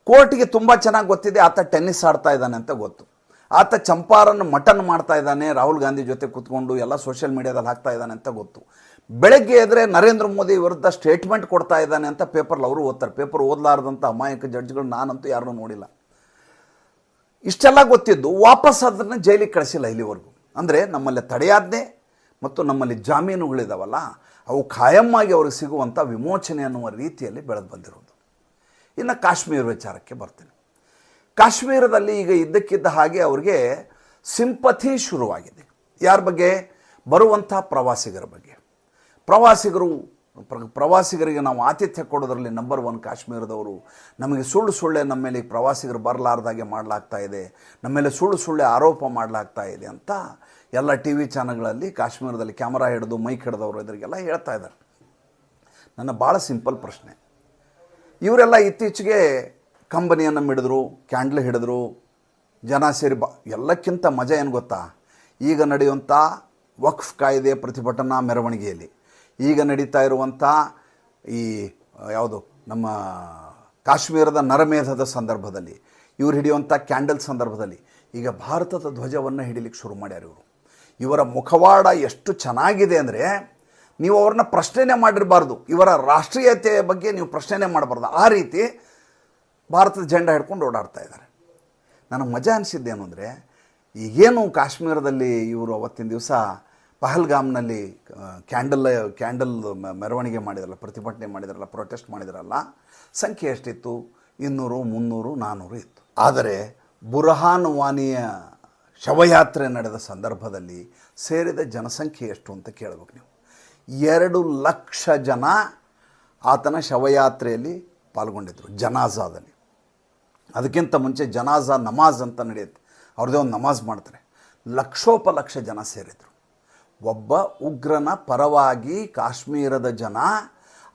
ಕೋರ್ಟಿಗೆ ತುಂಬ ಚೆನ್ನಾಗಿ ಗೊತ್ತಿದೆ, ಆತ ಟೆನ್ನಿಸ್ ಆಡ್ತಾ ಇದ್ದಾನೆ ಅಂತ ಗೊತ್ತು. ಆತ ಚಂಪಾರನ್ನು ಮಟನ್ ಮಾಡ್ತಾ ಇದ್ದಾನೆ, ರಾಹುಲ್ ಗಾಂಧಿ ಜೊತೆ ಕೂತ್ಕೊಂಡು ಎಲ್ಲ ಸೋಷಿಯಲ್ ಮೀಡಿಯಾದಲ್ಲಿ ಹಾಕ್ತಾ ಇದ್ದಾನೆ ಅಂತ ಗೊತ್ತು. ಬೆಳಗ್ಗೆ ಎದ್ರೆ ನರೇಂದ್ರ ಮೋದಿ ವಿರುದ್ಧ ಸ್ಟೇಟ್ಮೆಂಟ್ ಕೊಡ್ತಾ ಇದ್ದಾನೆ ಅಂತ ಪೇಪರ್ಲಿ ಅವರು ಓದ್ತಾರೆ. ಪೇಪರ್ ಓದಲಾರ್ದಂಥ ಅಮಾಯಕ ಜಡ್ಜ್ಗಳು ನಾನಂತೂ ಯಾರನ್ನೂ ನೋಡಿಲ್ಲ. ಇಷ್ಟೆಲ್ಲ ಗೊತ್ತಿದ್ದು ವಾಪಸ್ ಅದನ್ನು ಜೈಲಿಗೆ ಕಳಿಸಿಲ್ಲ ಇಲ್ಲಿವರೆಗೂ. ಅಂದರೆ ನಮ್ಮಲ್ಲಿ ತಡೆಯಾಜ್ಞೆ ಮತ್ತು ನಮ್ಮಲ್ಲಿ ಜಾಮೀನುಗಳಿದಾವಲ್ಲ ಅವು ಆಗಿ ಅವ್ರಿಗೆ ಸಿಗುವಂಥ ವಿಮೋಚನೆ ಅನ್ನುವ ರೀತಿಯಲ್ಲಿ ಬೆಳೆದು ಬಂದಿರೋದು. ಇನ್ನು ಕಾಶ್ಮೀರ ವಿಚಾರಕ್ಕೆ ಬರ್ತೀನಿ. ಕಾಶ್ಮೀರದಲ್ಲಿ ಈಗ ಇದ್ದಕ್ಕಿದ್ದ ಹಾಗೆ ಅವ್ರಿಗೆ ಸಿಂಪತಿ ಶುರುವಾಗಿದೆ. ಯಾರ ಬಗ್ಗೆ? ಬರುವಂಥ ಪ್ರವಾಸಿಗರ ಬಗ್ಗೆ. ಪ್ರವಾಸಿಗರು ಪ್ರ- ಪ್ರವಾಸಿಗರಿಗೆ ನಾವು ಆತಿಥ್ಯ ಕೊಡೋದ್ರಲ್ಲಿ ನಂಬರ್ ಒನ್ ಕಾಶ್ಮೀರದವರು. ನಮಗೆ ಸುಳ್ಳು ಸುಳ್ಳೆ ನಮ್ಮ ಮೇಲೆ ಪ್ರವಾಸಿಗರು ಬರಲಾರ್ದಾಗೆ ಮಾಡಲಾಗ್ತಾ ಇದೆ. ನಮ್ಮ ಮೇಲೆ ಸುಳ್ಳು ಸುಳ್ಳೆ ಆರೋಪ ಮಾಡಲಾಗ್ತಾ ಇದೆ ಅಂತ ಎಲ್ಲ ಟಿ ವಿ ಚಾನಲ್ಗಳಲ್ಲಿ ಕಾಶ್ಮೀರದಲ್ಲಿ ಕ್ಯಾಮರಾ ಹಿಡಿದು ಮೈಕ್ ಹಿಡಿದವರು ಇದರಿಗೆಲ್ಲ ಹೇಳ್ತಾ ಇದ್ದಾರೆ. ನನ್ನ ಭಾಳ ಸಿಂಪಲ್ ಪ್ರಶ್ನೆ. ಇವರೆಲ್ಲ ಇತ್ತೀಚೆಗೆ ಕಂಬನಿಯನ್ನು ಹಿಡಿದ್ರು ಕ್ಯಾಂಡ್ಲ್ ಹಿಡಿದ್ರು, ಜನ ಸೇರಿ ಬ ಎಲ್ಲಕ್ಕಿಂತ ಮಜಾ ಏನು ಗೊತ್ತಾ? ಈಗ ನಡೆಯುವಂಥ ವಕ್ಫ್ ಕಾಯ್ದೆ ಪ್ರತಿಭಟನಾ ಮೆರವಣಿಗೆಯಲ್ಲಿ. ಈಗ ನಡೀತಾ ಇರುವಂಥ ಈ ಯಾವುದು, ನಮ್ಮ ಕಾಶ್ಮೀರದ ನರಮೇಧದ ಸಂದರ್ಭದಲ್ಲಿ, ಇವ್ರು ಹಿಡಿಯುವಂಥ ಕ್ಯಾಂಡಲ್ ಸಂದರ್ಭದಲ್ಲಿ, ಈಗ ಭಾರತದ ಧ್ವಜವನ್ನು ಹಿಡಿಲಿಕ್ಕೆ ಶುರು ಮಾಡ್ಯಾರ ಇವರು. ಇವರ ಮುಖವಾಡ ಎಷ್ಟು ಚೆನ್ನಾಗಿದೆ ಅಂದರೆ, ನೀವು ಅವ್ರನ್ನ ಪ್ರಶ್ನೆನೇ ಮಾಡಿರಬಾರ್ದು. ಇವರ ರಾಷ್ಟ್ರೀಯತೆಯ ಬಗ್ಗೆ ನೀವು ಪ್ರಶ್ನೆನೇ ಮಾಡಬಾರ್ದು. ಆ ರೀತಿ ಭಾರತದ ಜೆಂಡ ಹಿಡ್ಕೊಂಡು ಓಡಾಡ್ತಾ ಇದ್ದಾರೆ. ನನಗೆ ಮಜಾ ಅನಿಸಿದ್ದೇನು ಅಂದರೆ, ಈಗೇನು ಕಾಶ್ಮೀರದಲ್ಲಿ ಇವರು ಅವತ್ತಿನ ದಿವಸ ಪಹಲ್ಗಾಮ್ನಲ್ಲಿ ಕ್ಯಾಂಡಲ್ ಕ್ಯಾಂಡಲ್ ಮೆರವಣಿಗೆ ಮಾಡಿದ್ರಲ್ಲ, ಪ್ರತಿಭಟನೆ ಮಾಡಿದ್ರಲ್ಲ, ಪ್ರೊಟೆಸ್ಟ್ ಮಾಡಿದ್ರಲ್ಲ, ಸಂಖ್ಯೆ ಎಷ್ಟಿತ್ತು? ಇನ್ನೂರು, ಮುನ್ನೂರು ನಾನ್ನೂರು ಇತ್ತು. ಆದರೆ ಬುರಹಾನ್ ವಾನಿಯ ಶವಯಾತ್ರೆ ನಡೆದ ಸಂದರ್ಭದಲ್ಲಿ ಸೇರಿದ ಜನಸಂಖ್ಯೆ ಎಷ್ಟು ಅಂತ ಕೇಳಬೇಕು ನೀವು. ಎರಡು ಲಕ್ಷ ಜನ ಆತನ ಶವಯಾತ್ರೆಯಲ್ಲಿ ಪಾಲ್ಗೊಂಡಿದ್ದರು ಜನಾಜಾದಲ್ಲಿ. ಅದಕ್ಕಿಂತ ಮುಂಚೆ ಜನಾಜಾ ನಮಾಜ್ ಅಂತ ನಡೆಯುತ್ತೆ. ಅವ್ರದ್ದೇ ಒಂದು ನಮಾಜ್ ಮಾಡ್ತಾರೆ. ಲಕ್ಷೋಪಲಕ್ಷ ಜನ ಸೇರಿದರು. ಒಬ್ಬ ಉಗ್ರನ ಪರವಾಗಿ ಕಾಶ್ಮೀರದ ಜನ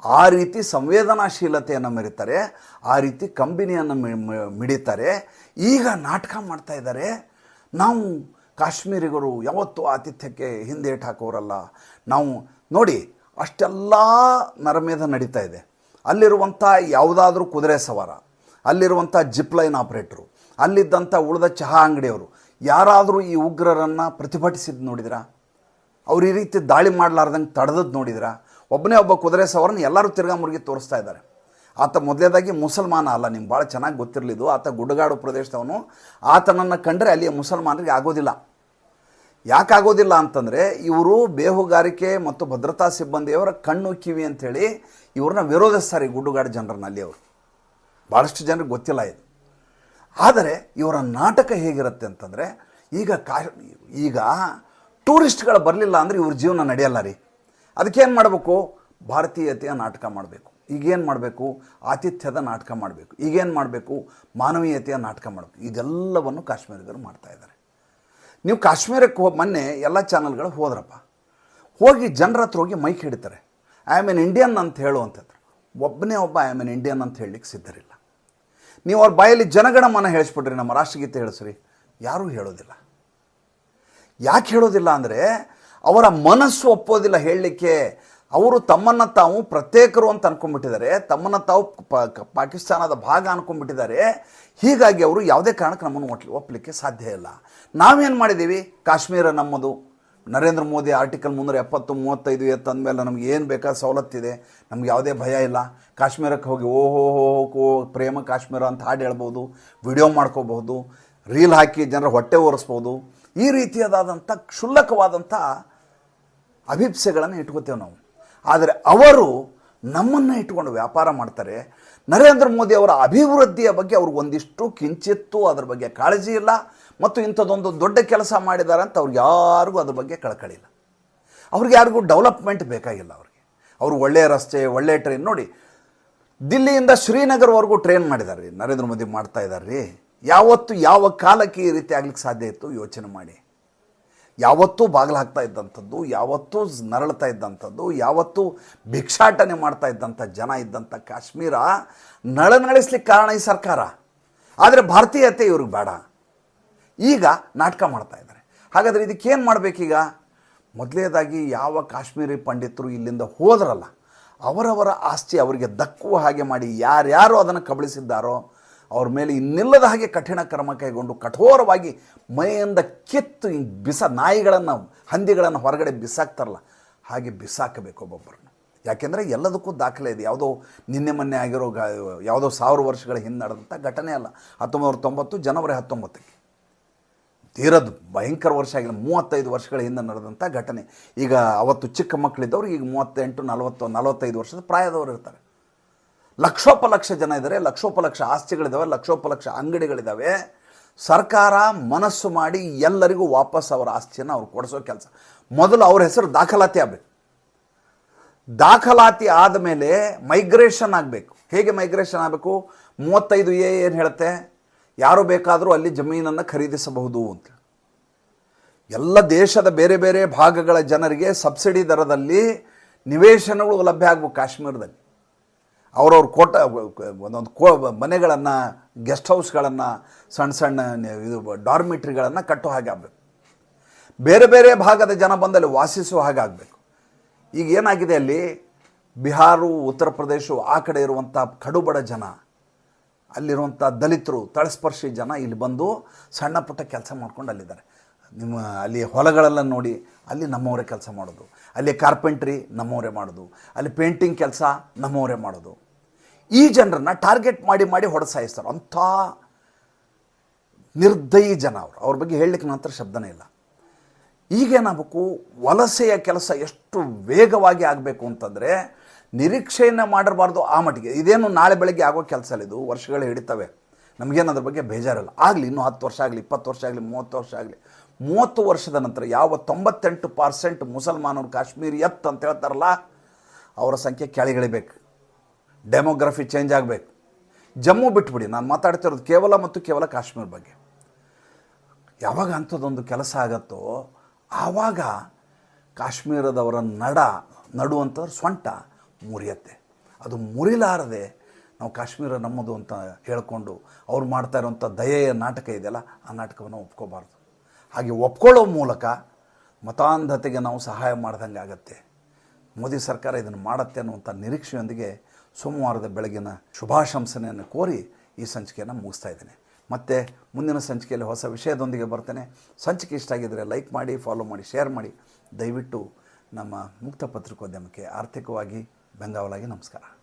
ಆ ರೀತಿ ಸಂವೇದನಾಶೀಲತೆಯನ್ನು ಮೆರೀತಾರೆ, ಆ ರೀತಿ ಕಂಬಿನಿಯನ್ನು ಮಿಡಿತಾರೆ. ಈಗ ನಾಟಕ ಮಾಡ್ತಾ ಇದ್ದಾರೆ. ನಾವು ಕಾಶ್ಮೀರಿಗರು ಯಾವತ್ತೂ ಆತಿಥ್ಯಕ್ಕೆ ಹಿಂದೇಟು ಹಾಕೋರಲ್ಲ. ನಾವು ನೋಡಿ, ಅಷ್ಟೆಲ್ಲ ನರಮೇದ ನಡೀತಾ ಇದೆ. ಅಲ್ಲಿರುವಂಥ ಯಾವುದಾದ್ರೂ ಕುದುರೆ ಸವಾರ, ಅಲ್ಲಿರುವಂಥ ಜಿಪ್ ಲೈನ್ ಆಪ್ರೇಟ್ರು, ಅಲ್ಲಿದ್ದಂಥ ಉಳಿದ ಚಹಾ ಅಂಗಡಿಯವರು, ಯಾರಾದರೂ ಈ ಉಗ್ರರನ್ನು ಪ್ರತಿಭಟಿಸಿದ್ದು ನೋಡಿದಿರಾ? ಅವ್ರು ಈ ರೀತಿ ದಾಳಿ ಮಾಡಲಾರ್ದಂಗೆ ತಡೆದದ್ದು ನೋಡಿದ್ರ ಒಬ್ಬನೇ ಒಬ್ಬ ಕುದುರೆ ಸವರನ್ನ ಎಲ್ಲರೂ ತಿರ್ಗಾ ಮುರುಗಿ ತೋರಿಸ್ತಾ ಇದ್ದಾರೆ ಆತ ಮೊದಲೇದಾಗಿ ಮುಸಲ್ಮಾನ ಅಲ್ಲ, ನಿಮ್ಗೆ ಭಾಳ ಚೆನ್ನಾಗಿ ಗೊತ್ತಿರಲಿದ್ದು ಆತ ಗುಡ್ಡಗಾಡು ಪ್ರದೇಶದವನು. ಆತನನ್ನು ಕಂಡರೆ ಅಲ್ಲಿಯ ಮುಸಲ್ಮಾನರಿಗೆ ಆಗೋದಿಲ್ಲ. ಯಾಕಾಗೋದಿಲ್ಲ ಅಂತಂದರೆ, ಇವರು ಬೇಹುಗಾರಿಕೆ ಮತ್ತು ಭದ್ರತಾ ಸಿಬ್ಬಂದಿಯವರ ಕಣ್ಣು ಕಿವಿ ಅಂಥೇಳಿ ಇವ್ರನ್ನ ವಿರೋಧಿಸ್ತಾರೆ ಈ ಗುಡ್ಡುಗಾಡು ಜನರನ್ನ ಅಲ್ಲಿ ಅವರು. ಭಾಳಷ್ಟು ಜನರಿಗೆ ಗೊತ್ತಿಲ್ಲ ಇದು. ಆದರೆ ಇವರ ನಾಟಕ ಹೇಗಿರುತ್ತೆ ಅಂತಂದರೆ, ಈಗ ಕಾ, ಈಗ ಟೂರಿಸ್ಟ್ಗಳು ಬರಲಿಲ್ಲ ಅಂದರೆ ಇವ್ರ ಜೀವನ ನಡೆಯಲ್ಲ ರೀ. ಅದಕ್ಕೇನು ಮಾಡಬೇಕು? ಭಾರತೀಯತೆಯ ನಾಟಕ ಮಾಡಬೇಕು. ಈಗೇನು ಮಾಡಬೇಕು? ಆತಿಥ್ಯದ ನಾಟಕ ಮಾಡಬೇಕು. ಈಗೇನು ಮಾಡಬೇಕು? ಮಾನವೀಯತೆಯ ನಾಟಕ ಮಾಡಬೇಕು. ಇದೆಲ್ಲವನ್ನು ಮಾಡ್ತಾ ಇದ್ದಾರೆ. ನೀವು ಕಾಶ್ಮೀರಕ್ಕೆ ಹೋಗಿ ಮೊನ್ನೆ ಎಲ್ಲ ಚಾನಲ್ಗಳು ಹೋದ್ರಪ್ಪ. ಹೋಗಿ ಜನರ ಹತ್ರ ಹೋಗಿ ಮೈಕ್ ಹಿಡಿತಾರೆ. ಐ ಆಮ್ ಎನ್ ಇಂಡಿಯನ್ ಅಂತ ಹೇಳು ಅಂತಂದ್ರೆ ಒಬ್ಬನೇ ಒಬ್ಬ ಐ ಆಮ್ ಎನ್ ಇಂಡಿಯನ್ ಅಂತ ಹೇಳಲಿಕ್ಕೆ ಸಿದ್ಧರಿಲ್ಲ. ನೀವು ಅವ್ರ ಬಾಯಲ್ಲಿ ಜನಗಣಮನ ಹೇಳಿಸ್ಬಿಟ್ರಿ ನಮ್ಮ ರಾಷ್ಟ್ರಗೀತೆ ಹೇಳಿಸ್ರಿ. ಯಾರೂ ಹೇಳೋದಿಲ್ಲ. ಯಾಕೆ ಹೇಳೋದಿಲ್ಲ ಅಂದರೆ ಅವರ ಮನಸ್ಸು ಒಪ್ಪೋದಿಲ್ಲ ಹೇಳಲಿಕ್ಕೆ ಅವರು ತಮ್ಮನ್ನು ತಾವು ಪ್ರತ್ಯೇಕರು ಅಂತ ಅನ್ಕೊಂಡ್ಬಿಟ್ಟಿದ್ದಾರೆ. ತಮ್ಮನ್ನು ತಾವು ಪಾಕಿಸ್ತಾನದ ಭಾಗ ಅನ್ಕೊಂಡ್ಬಿಟ್ಟಿದ್ದಾರೆ. ಹೀಗಾಗಿ ಅವರು ಯಾವುದೇ ಕಾರಣಕ್ಕೆ ನಮ್ಮನ್ನು ಒಟ್ಲಿ ಒಪ್ಪಲಿಕ್ಕೆ ಸಾಧ್ಯ ಇಲ್ಲ. ನಾವೇನು ಮಾಡಿದ್ದೀವಿ? ಕಾಶ್ಮೀರ ನಮ್ಮದು. ನರೇಂದ್ರ ಮೋದಿ ಆರ್ಟಿಕಲ್ ಮುನ್ನೂರ ಎಪ್ಪತ್ತು ಮೂವತ್ತೈದು ಎತ್ತಂದಮೇಲೆ ನಮ್ಗೆ ಏನು ಬೇಕಾದ ಸವಲತ್ತಿದೆ ನಮ್ಗೆ ಯಾವುದೇ ಭಯ ಇಲ್ಲ. ಕಾಶ್ಮೀರಕ್ಕೆ ಹೋಗಿ ಓಹೋ ಹೋ, ಕೋ, ಪ್ರೇಮ ಕಾಶ್ಮೀರ ಅಂತ ಹಾಡು ಹೇಳ್ಬೋದು, ವಿಡಿಯೋ ಮಾಡ್ಕೋಬಹುದು, ರೀಲ್ ಹಾಕಿ ಜನರ ಹೊಟ್ಟೆ ಒರೆಸ್ಬೋದು. ಈ ರೀತಿಯಾದಂಥ ಕ್ಷುಲ್ಲಕವಾದಂಥ ಅಭಿಪ್ಸೆಗಳನ್ನು ಇಟ್ಕೋತೇವೆ ನಾವು. ಆದರೆ ಅವರು ನಮ್ಮನ್ನು ಇಟ್ಕೊಂಡು ವ್ಯಾಪಾರ ಮಾಡ್ತಾರೆ. ನರೇಂದ್ರ ಮೋದಿ ಅವರ ಅಭಿವೃದ್ಧಿಯ ಬಗ್ಗೆ ಅವ್ರಿಗೆ ಒಂದಿಷ್ಟು ಕಿಂಚಿತ್ತು ಅದ್ರ ಬಗ್ಗೆ ಕಾಳಜಿ ಇಲ್ಲ. ಮತ್ತು ಇಂಥದ್ದೊಂದು ದೊಡ್ಡ ಕೆಲಸ ಮಾಡಿದ್ದಾರೆ ಅಂತ ಅವ್ರಿಗೆ ಯಾರಿಗೂ ಅದ್ರ ಬಗ್ಗೆ ಕಳಕಳಿಲ್ಲ ಅವ್ರಿಗೆ ಯಾರಿಗೂ ಡೆವಲಪ್ಮೆಂಟ್ ಬೇಕಾಗಿಲ್ಲ ಅವ್ರಿಗೆ. ಅವರು ಒಳ್ಳೆಯ ರಸ್ತೆ ಒಳ್ಳೆಯ ಟ್ರೈನ್ ನೋಡಿ, ದಿಲ್ಲಿಯಿಂದ ಶ್ರೀನಗರ್ವರೆಗೂ ಟ್ರೈನ್ ಮಾಡಿದ್ದಾರೆ ರೀ, ನರೇಂದ್ರ ಮೋದಿ ಮಾಡ್ತಾ ಇದ್ದಾರೆ ರೀ. ಯಾವತ್ತು ಯಾವ ಕಾಲಕ್ಕೆ ಈ ರೀತಿ ಆಗ್ಲಿಕ್ಕೆ ಸಾಧ್ಯ ಇತ್ತು? ಯೋಚನೆ ಮಾಡಿ. ಯಾವತ್ತೂ ಬಾಗಿಲು ಹಾಕ್ತಾ ಇದ್ದಂಥದ್ದು, ಯಾವತ್ತೂ ನರಳ್ತಾ ಇದ್ದಂಥದ್ದು, ಯಾವತ್ತೂ ಭಿಕ್ಷಾಟನೆ ಮಾಡ್ತಾ ಇದ್ದಂಥ ಜನ ಇದ್ದಂಥ ಕಾಶ್ಮೀರ ನಳನಳಿಸ್ಲಿಕ್ಕೆ ಕಾರಣ ಈ ಸರ್ಕಾರ. ಆದರೆ ಭಾರತೀಯತೆ ಇವ್ರಿಗೆ ಬೇಡ. ಈಗ ನಾಟಕ ಮಾಡ್ತಾ ಇದ್ದಾರೆ. ಹಾಗಾದರೆ ಇದಕ್ಕೇನು ಮಾಡಬೇಕೀಗ? ಮೊದಲೇದಾಗಿ ಯಾವ ಕಾಶ್ಮೀರಿ ಪಂಡಿತರು ಇಲ್ಲಿಂದ ಹೋದ್ರಲ್ಲ, ಅವರವರ ಆಸ್ತಿ ಅವರಿಗೆ ದಕ್ಕುವ ಹಾಗೆ ಮಾಡಿ ಯಾರ್ಯಾರು ಅದನ್ನು ಕಬಳಿಸಿದ್ದಾರೋ ಅವ್ರ ಮೇಲೆ ಇನ್ನಿಲ್ಲದ ಹಾಗೆ ಕಠಿಣ ಕ್ರಮ ಕೈಗೊಂಡು ಕಠೋರವಾಗಿ ಮೈಯಿಂದ ಕಿತ್ತು ಹಿಂಗೆ ಬಿಸ ನಾಯಿಗಳನ್ನು, ಹಂದಿಗಳನ್ನು ಹೊರಗಡೆ ಬಿಸಾಕ್ತಾರಲ್ಲ, ಹಾಗೆ ಬಿಸಾಕಬೇಕು ಒಬ್ಬೊಬ್ಬರನ್ನು. ಯಾಕೆಂದರೆ ಎಲ್ಲದಕ್ಕೂ ದಾಖಲೆ ಇದೆ. ಯಾವುದೋ ನಿನ್ನೆ ಮೊನ್ನೆ ಆಗಿರೋ ಗ, ಯಾವುದೋ ಸಾವಿರ ವರ್ಷಗಳ ಹಿಂದೆ ನಡೆದಂಥ ಘಟನೆ ಅಲ್ಲ. ಹತ್ತೊಂಬತ್ತು ತೊಂಬತ್ತು ಜನವರಿ ಹತ್ತೊಂಬತ್ತಕ್ಕೆ. ತೀರದು ಭಯಂಕರ ವರ್ಷ ಆಗಿಲ್ಲ. ಮೂವತ್ತೈದು ವರ್ಷಗಳ ಹಿಂದೆ ನಡೆದಂಥ ಘಟನೆ. ಈಗ ಅವತ್ತು ಚಿಕ್ಕ ಮಕ್ಕಳಿದ್ದವ್ರು ಈಗ ಮೂವತ್ತೆಂಟು, ನಲವತ್ತು, ನಲವತ್ತೈದು ವರ್ಷದ ಪ್ರಾಯದವರು ಇರ್ತಾರೆ. ಲಕ್ಷೋಪಲಕ್ಷ ಜನ ಇದ್ದಾರೆ ಲಕ್ಷೋಪಲಕ್ಷ ಆಸ್ತಿಗಳಿದ್ದಾವೆ ಲಕ್ಷೋಪಲಕ್ಷ ಅಂಗಡಿಗಳಿದ್ದಾವೆ ಸರ್ಕಾರ ಮನಸ್ಸು ಮಾಡಿ ಎಲ್ಲರಿಗೂ ವಾಪಸ್ ಅವರ ಆಸ್ತಿಯನ್ನು ಅವ್ರು ಕೊಡಿಸೋ ಕೆಲಸ. ಮೊದಲು ಅವ್ರ ಹೆಸರು ದಾಖಲಾತಿ ಆಗಬೇಕು. ದಾಖಲಾತಿ ಆದಮೇಲೆ ಮೈಗ್ರೇಷನ್ ಆಗಬೇಕು. ಹೇಗೆ ಮೈಗ್ರೇಷನ್ ಆಗಬೇಕು? ಮೂವತ್ತೈದು ಎ ಏನು ಹೇಳುತ್ತೆ? ಯಾರು ಬೇಕಾದರೂ ಅಲ್ಲಿ ಜಮೀನನ್ನು ಖರೀದಿಸಬಹುದು ಅಂತ. ಎಲ್ಲ ದೇಶದ ಬೇರೆ ಬೇರೆ ಭಾಗಗಳ ಜನರಿಗೆ ಸಬ್ಸಿಡಿ ದರದಲ್ಲಿ ನಿವೇಶನಗಳು ಲಭ್ಯ ಆಗಬೇಕು ಕಾಶ್ಮೀರದಲ್ಲಿ. ಅವ್ರವ್ರ ಕೋಟ, ಒಂದೊಂದು ಕೋ, ಮನೆಗಳನ್ನು, ಗೆಸ್ಟ್ ಹೌಸ್ಗಳನ್ನು, ಸಣ್ಣ ಸಣ್ಣ ಇದು ಡಾರ್ಮಿಟ್ರಿಗಳನ್ನು ಕಟ್ಟೋ ಹಾಗೆ ಆಗಬೇಕು. ಬೇರೆ ಬೇರೆ ಭಾಗದ ಜನ ಬಂದಲ್ಲಿ ವಾಸಿಸುವ ಹಾಗೆ ಆಗಬೇಕು. ಈಗ ಏನಾಗಿದೆ ಅಲ್ಲಿ? ಬಿಹಾರು, ಉತ್ತರ ಪ್ರದೇಶ, ಆ ಕಡೆ ಇರುವಂಥ ಕಡುಬಡ ಜನ ಅಲ್ಲಿರುವಂಥ ದಲಿತರು, ತಳಸ್ಪರ್ಶಿ ಜನ ಇಲ್ಲಿ ಬಂದು ಸಣ್ಣ ಪುಟ್ಟ ಕೆಲಸ ಮಾಡ್ಕೊಂಡು ಅಲ್ಲಿದ್ದಾರೆ. ನಿಮ್ಮ ಅಲ್ಲಿ ಹೊಲಗಳೆಲ್ಲ ನೋಡಿ, ಅಲ್ಲಿ ನಮ್ಮವರೇ ಕೆಲಸ ಮಾಡೋದು. ಅಲ್ಲಿ ಕಾರ್ಪೆಂಟ್ರಿ ನಮ್ಮವರೇ ಮಾಡೋದು. ಅಲ್ಲಿ ಪೇಂಟಿಂಗ್ ಕೆಲಸ ನಮ್ಮವರೇ ಮಾಡೋದು. ಈ ಜನರನ್ನ ಟಾರ್ಗೆಟ್ ಮಾಡಿ ಮಾಡಿ ಹೊಡೆಸಾಯಿಸ್ತಾರೆ. ಅಂಥ ನಿರ್ದಯಿ ಜನ ಅವರು. ಅವ್ರ ಬಗ್ಗೆ ಹೇಳಲಿಕ್ಕೆ ನಂತರ ಶಬ್ದನೇ ಇಲ್ಲ. ಈಗೇನಾಗಬೇಕು ವಲಸೆಯ ಕೆಲಸ ಎಷ್ಟು ವೇಗವಾಗಿ ಆಗಬೇಕು ಅಂತಂದರೆ ನಿರೀಕ್ಷೆಯನ್ನು ಮಾಡಿರಬಾರ್ದು ಆ ಮಟ್ಟಿಗೆ. ಇದೇನು ನಾಳೆ ಬೆಳಗ್ಗೆ ಆಗೋ ಕೆಲಸ ಅಲ್ಲ ಇದು. ವರ್ಷಗಳು ಹಿಡಿತವೆ. ನಮಗೇನು ಅದ್ರ ಬಗ್ಗೆ ಬೇಜಾರಿಲ್ಲ. ಆಗಲಿ, ಇನ್ನೂ ಹತ್ತು ವರ್ಷ ಆಗಲಿ, ಇಪ್ಪತ್ತು ವರ್ಷ ಆಗಲಿ, ಮೂವತ್ತು ವರ್ಷ ಆಗಲಿ. ಮೂವತ್ತು ವರ್ಷದ ನಂತರ ಯಾವ ತೊಂಬತ್ತೆಂಟು ಪರ್ಸೆಂಟ್ ಮುಸಲ್ಮಾನರು ಕಾಶ್ಮೀರಿ ಎತ್ ಅಂತ ಹೇಳ್ತಾರಲ್ಲ, ಅವರ ಸಂಖ್ಯೆ ಕೆಳಗಿಳಿಬೇಕು. ಡೆಮೋಗ್ರಫಿ ಚೇಂಜ್ ಆಗಬೇಕು. ಜಮ್ಮು ಬಿಟ್ಬಿಡಿ, ನಾನು ಮಾತಾಡ್ತಿರೋದು ಕೇವಲ ಮತ್ತು ಕೇವಲ ಕಾಶ್ಮೀರ ಬಗ್ಗೆ. ಯಾವಾಗ ಅಂಥದ್ದೊಂದು ಕೆಲಸ ಆಗತ್ತೋ, ಆವಾಗ ಕಾಶ್ಮೀರದವರ ನಡ, ನಡುವಂಥವ್ರ ಸ್ವಂಟ ಮುರಿಯತ್ತೆ. ಅದು ಮುರಿಲಾರದೆ ನಾವು ಕಾಶ್ಮೀರ ನಮ್ಮದು ಅಂತ ಹೇಳಿಕೊಂಡು ಅವ್ರು ಮಾಡ್ತಾ ಇರೋಂಥ ದಯೆಯ ನಾಟಕ ಇದೆಯಲ್ಲ, ಆ ನಾಟಕವನ್ನು ಒಪ್ಕೋಬಾರ್ದು. ಹಾಗೆ ಒಪ್ಕೊಳ್ಳೋ ಮೂಲಕ ಮತಾಂಧತೆಗೆ ನಾವು ಸಹಾಯ ಮಾಡ್ದಂಗೆ ಆಗತ್ತೆ ಮೋದಿ ಸರ್ಕಾರ ಇದನ್ನು ಮಾಡತ್ತೆ ಅನ್ನುವಂಥ ನಿರೀಕ್ಷೆಯೊಂದಿಗೆ ಸೋಮವಾರದ ಬೆಳಗಿನ ಶುಭಾಶಂಸನೆಯನ್ನು ಕೋರಿ ಈ ಸಂಚಿಕೆಯನ್ನು ಮುಗಿಸ್ತಾ ಇದ್ದೇನೆ. ಮತ್ತು ಮುಂದಿನ ಸಂಚಿಕೆಯಲ್ಲಿ ಹೊಸ ವಿಷಯದೊಂದಿಗೆ ಬರ್ತೇನೆ. ಸಂಚಿಕೆ ಇಷ್ಟ ಆಗಿದ್ದರೆ ಲೈಕ್ ಮಾಡಿ, ಫಾಲೋ ಮಾಡಿ, ಶೇರ್ ಮಾಡಿ. ದಯವಿಟ್ಟು ನಮ್ಮ ಮುಕ್ತ ಪತ್ರಿಕೋದ್ಯಮಕ್ಕೆ ಆರ್ಥಿಕವಾಗಿ ಬೆಂಗಾವಲಾಗಿ ನಮಸ್ಕಾರ.